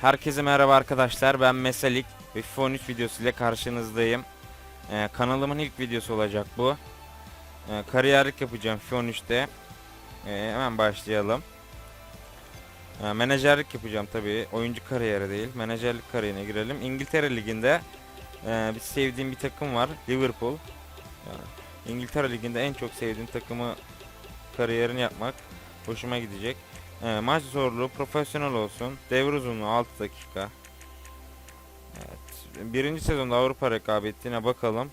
Herkese merhaba arkadaşlar ben Mesalik ve FIFA 13 videosu ile karşınızdayım. Ee, kanalımın ilk videosu olacak bu. Ee, kariyerlik yapacağım FIFA 13'te. Ee, hemen başlayalım. Ee, menajerlik yapacağım tabi. Oyuncu kariyeri değil. Menajerlik kariyerine girelim. İngiltere Ligi'nde e, bir sevdiğim bir takım var. Liverpool. Yani İngiltere Ligi'nde en çok sevdiğim takımı kariyerini yapmak hoşuma gidecek. Ee, maç zorluğu profesyonel olsun. Devir uzunluğu 6 dakika. Evet. Birinci sezonda Avrupa rekabetine bakalım.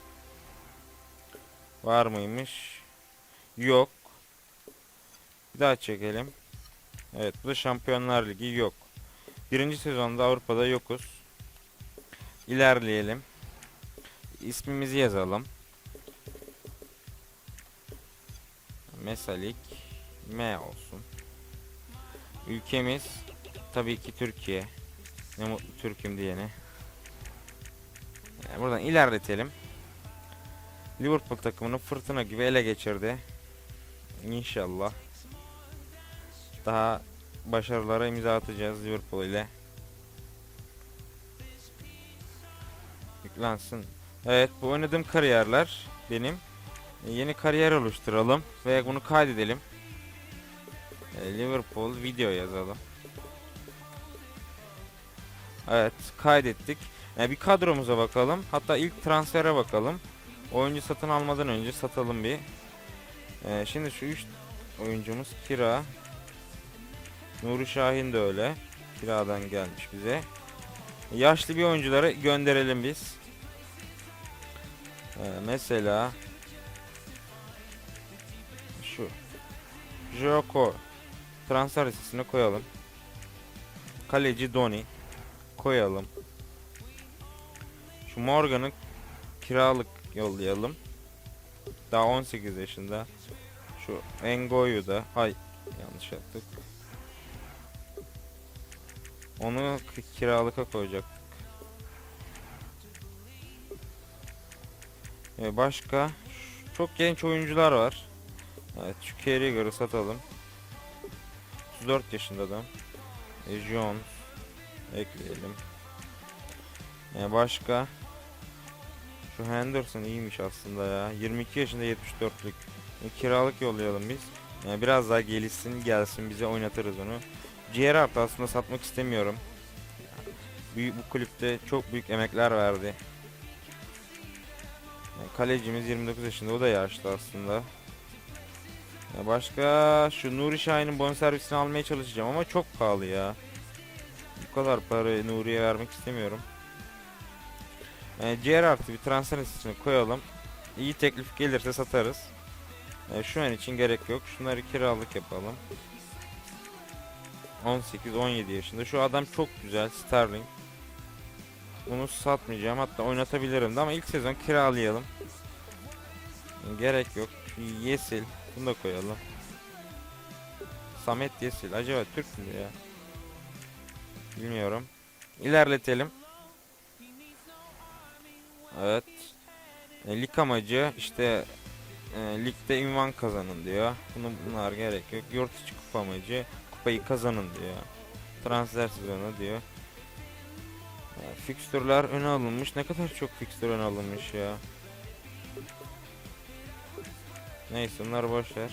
Var mıymış? Yok. Bir daha çekelim. Evet bu da Şampiyonlar Ligi yok. Birinci sezonda Avrupa'da yokuz. İlerleyelim. İsmimizi yazalım. Mesalik M olsun. Ülkemiz tabii ki Türkiye. Ne mutlu Türk'üm diyene. Yani buradan ilerletelim. Liverpool takımını fırtına gibi ele geçirdi. İnşallah. Daha başarılara imza atacağız Liverpool ile. Yüklensin. Evet bu oynadığım kariyerler benim. Yeni kariyer oluşturalım ve bunu kaydedelim. E, Liverpool video yazalım. Evet kaydettik. E, bir kadromuza bakalım. Hatta ilk transfere bakalım. Oyuncu satın almadan önce satalım bir. E, şimdi şu 3 oyuncumuz kira. Nuri Şahin de öyle. Kiradan gelmiş bize. Yaşlı bir oyuncuları gönderelim biz. E, mesela şu Joko transfer listesine koyalım. Kaleci Doni koyalım. Şu Morgan'ı kiralık yollayalım. Daha 18 yaşında. Şu Engo'yu da hay yanlış yaptık. Onu kiralıka koyacaktık. Ee, başka çok genç oyuncular var. Evet şu Carragher'ı satalım. 34 yaşında adam. E, Jones ekleyelim. E, başka şu Henderson iyiymiş aslında ya. 22 yaşında 74'lük. E, kiralık yollayalım biz. E, biraz daha gelişsin gelsin bize oynatırız onu. Gerrard aslında satmak istemiyorum. Büyük, bu kulüpte çok büyük emekler verdi. E, kalecimiz 29 yaşında o da yaşlı aslında. Başka şu Nuri Şahin'in bonservisini almaya çalışacağım ama çok pahalı ya. Bu kadar parayı Nuri'ye vermek istemiyorum. E, Gerrard'ı bir transfer listesine koyalım. İyi teklif gelirse satarız. E, şu an için gerek yok. Şunları kiralık yapalım. 18-17 yaşında. Şu adam çok güzel. Sterling. Bunu satmayacağım. Hatta oynatabilirim de ama ilk sezon kiralayalım. Gerek yok. Yesil. Bunu da koyalım. Samet Yesil. Acaba Türk mü ya? Bilmiyorum. İlerletelim. Evet. E, lig amacı işte e, ligde ünvan kazanın diyor. Bunu bunlar gerek yok. Yurt içi kupa amacı kupayı kazanın diyor. Transfer sezonu diyor. E, fikstürler öne alınmış. Ne kadar çok fikstür öne alınmış ya. Neyse bunları boş ver.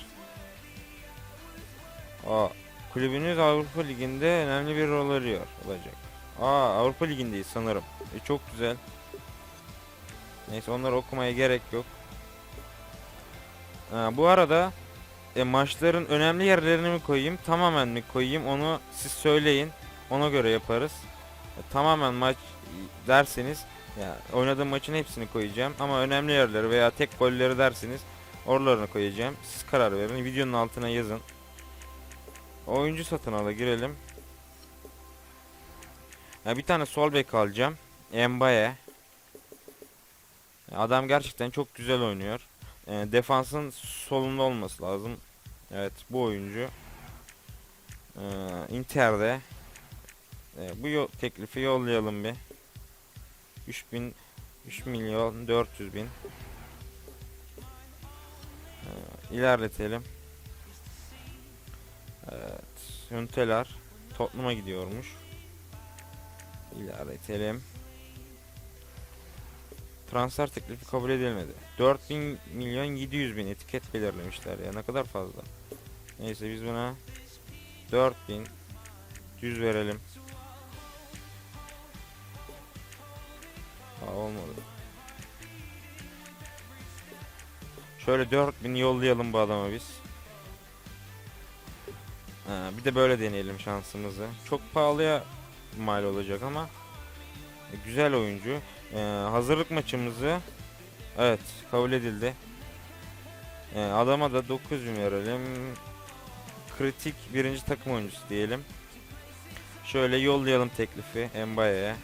Aa, kulübünüz Avrupa Ligi'nde önemli bir rol arıyor olacak. Aa, Avrupa Ligi'ndeyiz sanırım. E, çok güzel. Neyse onları okumaya gerek yok. Ha, bu arada e, maçların önemli yerlerini mi koyayım, tamamen mi koyayım onu siz söyleyin. Ona göre yaparız. E, tamamen maç derseniz ya oynadığım maçın hepsini koyacağım ama önemli yerleri veya tek golleri derseniz oralarını koyacağım. Siz karar verin. Videonun altına yazın. Oyuncu satın ala girelim. Ya bir tane sol bek alacağım. Embaye. Adam gerçekten çok güzel oynuyor. E, defansın solunda olması lazım. Evet bu oyuncu. E, Inter'de. E, bu yo teklifi yollayalım bir. 3000 3 milyon 400 bin. İlerletelim. Evet. Hünteler Tottenham'a gidiyormuş. İlerletelim. Transfer teklifi kabul edilmedi. 4000 milyon 700 bin etiket belirlemişler ya ne kadar fazla. Neyse biz buna 4000 100 verelim. Aa, olmadı. Şöyle 4000 yollayalım bu adama biz. Ha, bir de böyle deneyelim şansımızı. Çok pahalıya mal olacak ama güzel oyuncu. Ee, hazırlık maçımızı evet kabul edildi. Ee, adama da 9000 verelim. Kritik birinci takım oyuncusu diyelim. Şöyle yollayalım teklifi Mbaye'ye.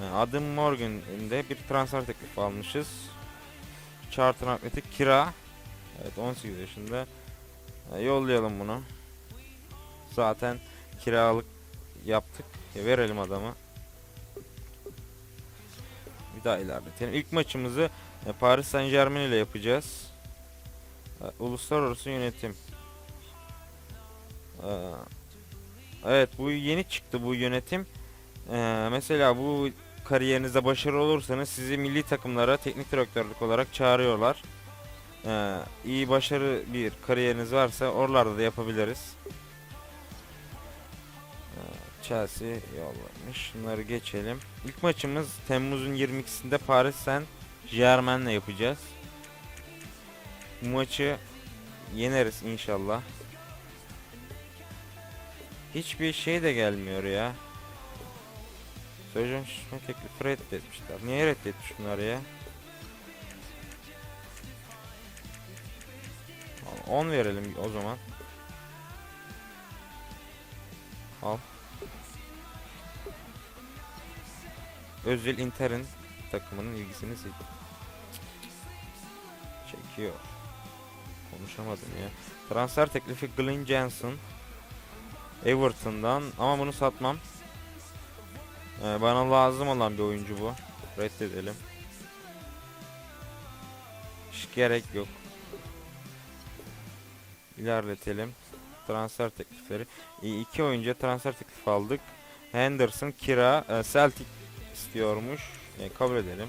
Ee, Adım Morgan'de bir transfer teklifi almışız. Charlton Atletik kira. Evet 18 yaşında. Ee, yollayalım bunu. Zaten kiralık yaptık. E, verelim adama. Bir daha ilerletelim. İlk maçımızı e, Paris Saint Germain ile yapacağız. E, Uluslararası yönetim. E, Evet bu yeni çıktı bu yönetim. E, mesela bu kariyerinizde başarılı olursanız sizi milli takımlara teknik direktörlük olarak çağırıyorlar. E, iyi başarı bir kariyeriniz varsa oralarda da yapabiliriz. Chelsea yollamış. Şunları geçelim. İlk maçımız Temmuz'un 22'sinde Paris Saint Germain'le yapacağız. Bu maçı yeneriz inşallah. Hiçbir şey de gelmiyor ya. Sözleşme teklifi reddetmişler. Niye reddetmiş bunlar ya? 10 verelim o zaman. Al. Özil Inter'in takımının ilgisini çek- çekiyor. Konuşamadım ya. Transfer teklifi Glenn Johnson Everton'dan ama bunu satmam. Ee, bana lazım olan bir oyuncu bu. Reddedelim. Hiç gerek yok. İlerletelim. Transfer teklifleri. İyi, iki oyuncuya transfer teklifi aldık. Henderson, Kira, e, Celtic istiyormuş. E, kabul edelim.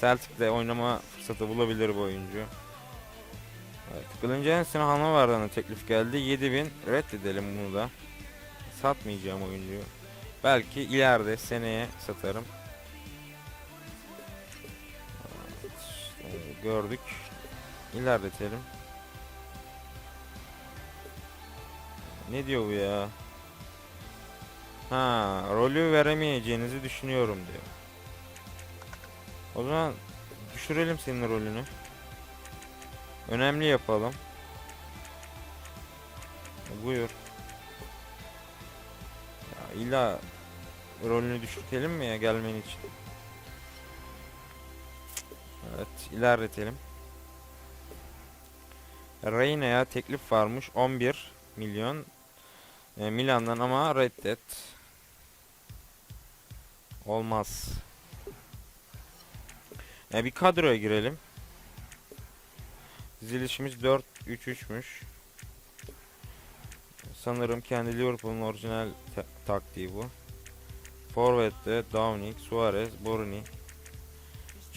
Celtic'le oynama fırsatı bulabilir bu oyuncu. Evet. Glenn Hanover'dan da teklif geldi. 7000 reddedelim bunu da. Satmayacağım oyuncuyu. Belki ileride seneye satarım. Evet, e, gördük. İlerletelim. Ne diyor bu ya? Ha, rolü veremeyeceğinizi düşünüyorum diyor. O zaman düşürelim senin rolünü. Önemli yapalım. Buyur. İlla rolünü düşürtelim mi ya gelmen için? Evet, ilerletelim. Reyna'ya teklif varmış 11 milyon e, Milan'dan ama reddet. Olmaz. E, bir kadroya girelim. Dizilişimiz 4-3-3'müş. Sanırım kendi Liverpool'un orijinal ta- taktiği bu. Forvet'te Downing, Suarez, Borini,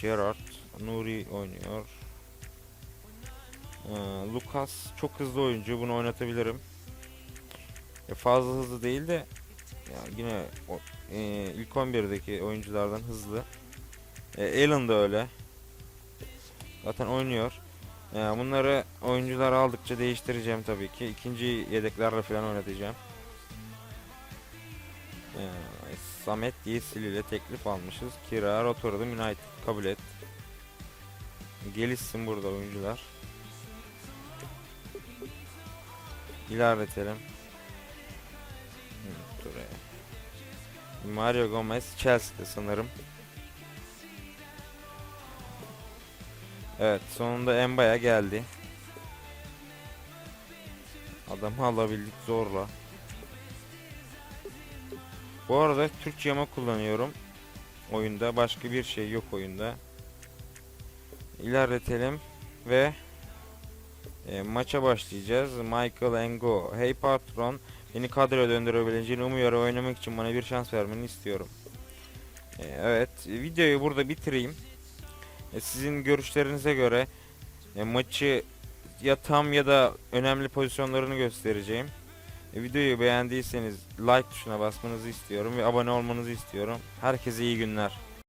Gerrard, Nuri oynuyor. Ee, Lucas çok hızlı oyuncu. Bunu oynatabilirim. E, fazla hızlı değil de ya yine o, e, ilk 11'deki oyunculardan hızlı. E, Allen da öyle. Zaten oynuyor. Ya bunları oyuncular aldıkça değiştireceğim tabii ki. İkinci yedeklerle falan oynatacağım. Ee, Samet Yesil ile teklif almışız. Kira Rotterdam United kabul et. Gelişsin burada oyuncular. İlerletelim. Mario Gomez Chelsea'de sanırım. Evet sonunda Mbaya geldi. Adamı alabildik zorla. Bu arada Türkçe yama kullanıyorum. Oyunda başka bir şey yok oyunda. İlerletelim ve e, maça başlayacağız. Michael Engo. Hey patron Yeni kadroya döndürebileceğini umuyorum. Oynamak için bana bir şans vermeni istiyorum. Ee, evet, videoyu burada bitireyim. Ee, sizin görüşlerinize göre e, maçı ya tam ya da önemli pozisyonlarını göstereceğim. E, videoyu beğendiyseniz like tuşuna basmanızı istiyorum ve abone olmanızı istiyorum. Herkese iyi günler.